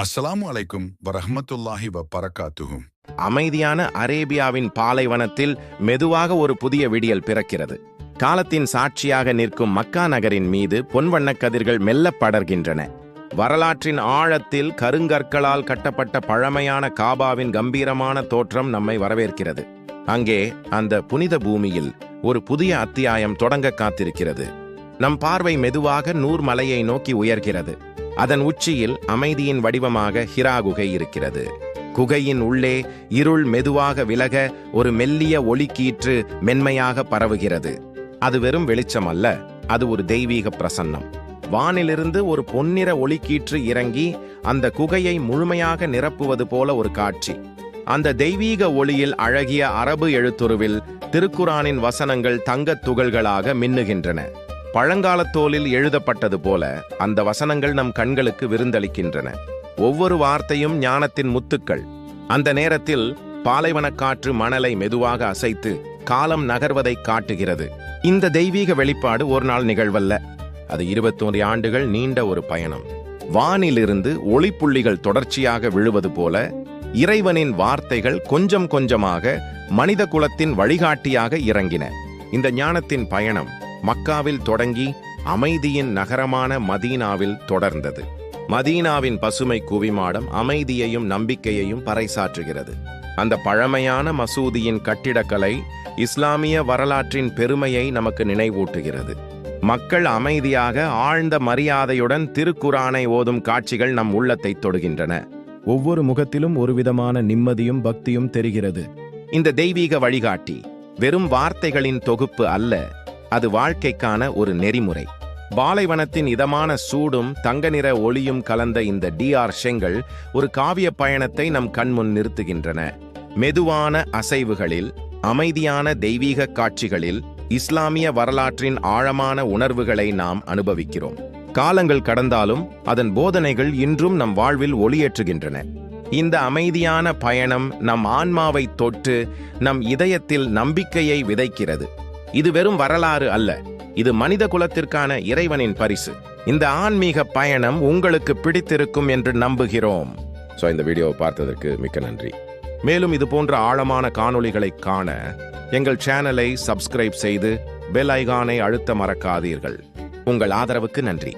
அஸ்ஸலாமு அலைக்கும் வரஹமத்துல்லாஹி வ பரக்காத்துஹும் அமைதியான அரேபியாவின் பாலைவனத்தில் மெதுவாக ஒரு புதிய விடியல் பிறக்கிறது. காலத்தின் சாட்சியாக நிற்கும் மக்கா நகரின் மீது பொன்வண்ணக் கதிர்கள் மெல்ல படர்கின்றன. வரலாற்றின் ஆழத்தில் கருங்கற்களால் கட்டப்பட்ட பழமையான காபாவின் கம்பீரமான தோற்றம் நம்மை வரவேற்கிறது. அங்கே அந்த புனித பூமியில் ஒரு புதிய அத்தியாயம் தொடங்க காத்திருக்கிறது. நம் பார்வை மெதுவாக நூர் மலையை நோக்கி உயர்கிறது. அதன் உச்சியில் அமைதியின் வடிவமாக ஹிரா குகை இருக்கிறது. குகையின் உள்ளே இருள் மெதுவாக விலக ஒரு மெல்லிய ஒளிக்கீற்று மென்மையாக பரவுகிறது. அது வெறும் வெளிச்சம் அல்ல அது ஒரு தெய்வீக பிரசன்னம். வானிலிருந்து ஒரு பொன்னிற ஒளிக்கீற்று இறங்கி அந்த குகையை முழுமையாக நிரப்புவது போல ஒரு காட்சி. அந்த தெய்வீக ஒளியில் அழகிய அரபு எழுத்துருவில் திருக்குரானின் வசனங்கள் தங்கத் துகள்களாக மின்னுகின்றன. பழங்காலத்தோலில் எழுதப்பட்டது போல அந்த வசனங்கள் நம் கண்களுக்கு விருந்தளிக்கின்றன. ஒவ்வொரு வார்த்தையும் ஞானத்தின் முத்துக்கள். அந்த நேரத்தில் பாலைவனக் காற்று மணலை மெதுவாக அசைத்து காலம் நகர்வதை காட்டுகிறது. இந்த தெய்வீக வெளிப்பாடு ஒரு நாள் நிகழ்வல்ல. அது இருபத்தோரு ஆண்டுகள் நீண்ட ஒரு பயணம். வானிலிருந்து ஒளிப்புள்ளிகள் தொடர்ச்சியாக விழுவது போல இறைவனின் வார்த்தைகள் கொஞ்சம் கொஞ்சமாக மனித குலத்தின் வழிகாட்டியாக இறங்கின. இந்த ஞானத்தின் பயணம் மக்காவில் தொடங்கி அமைதியின் நகரமான மதீனாவில் தொடர்ந்தது. மதீனாவின் பசுமை குவிமாடம் அமைதியையும் நம்பிக்கையையும் பறைசாற்றுகிறது. அந்த பழமையான மசூதியின் கட்டிடக்கலை இஸ்லாமிய வரலாற்றின் பெருமையை நமக்கு நினைவூட்டுகிறது. மக்கள் அமைதியாக ஆழ்ந்த மரியாதையுடன் திருக்குரானை ஓதும் காட்சிகள் நம் உள்ளத்தை தொடுகின்றன. ஒவ்வொரு முகத்திலும் ஒருவிதமான நிம்மதியும் பக்தியும் தெரிகிறது. இந்த தெய்வீக வழிகாட்டி வெறும் வார்த்தைகளின் தொகுப்பு அல்ல அது வாழ்க்கைக்கான ஒரு நெறிமுறை. பாலைவனத்தின் இதமான சூடும் தங்க நிற ஒளியும் கலந்த இந்த டிஆர் செங்கல் ஒரு காவிய பயணத்தை நம் கண்முன் நிறுத்துகின்றன. மெதுவான அசைவுகளில் அமைதியான தெய்வீக காட்சிகளில் இஸ்லாமிய வரலாற்றின் ஆழமான உணர்வுகளை நாம் அனுபவிக்கிறோம். காலங்கள் கடந்தாலும் அதன் போதனைகள் இன்றும் நம் வாழ்வில் ஒளியேற்றுகின்றன. இந்த அமைதியான பயணம் நம் ஆன்மாவை தொட்டு நம் இதயத்தில் நம்பிக்கையை விதைக்கிறது. இது வெறும் வரலாறு அல்ல. இது மனித குலத்திற்கான இறைவனின் பரிசு. இந்த ஆன்மீக பயணம் உங்களுக்கு பிடித்திருக்கும் என்று நம்புகிறோம். ஸோ இந்த வீடியோவை பார்த்ததற்கு மிக்க நன்றி. மேலும் இது போன்ற ஆழமான காணொளிகளை காண எங்கள் சேனலை சப்ஸ்கிரைப் செய்து பெல் ஐகானை அழுத்த மறக்காதீர்கள். உங்கள் ஆதரவுக்கு நன்றி.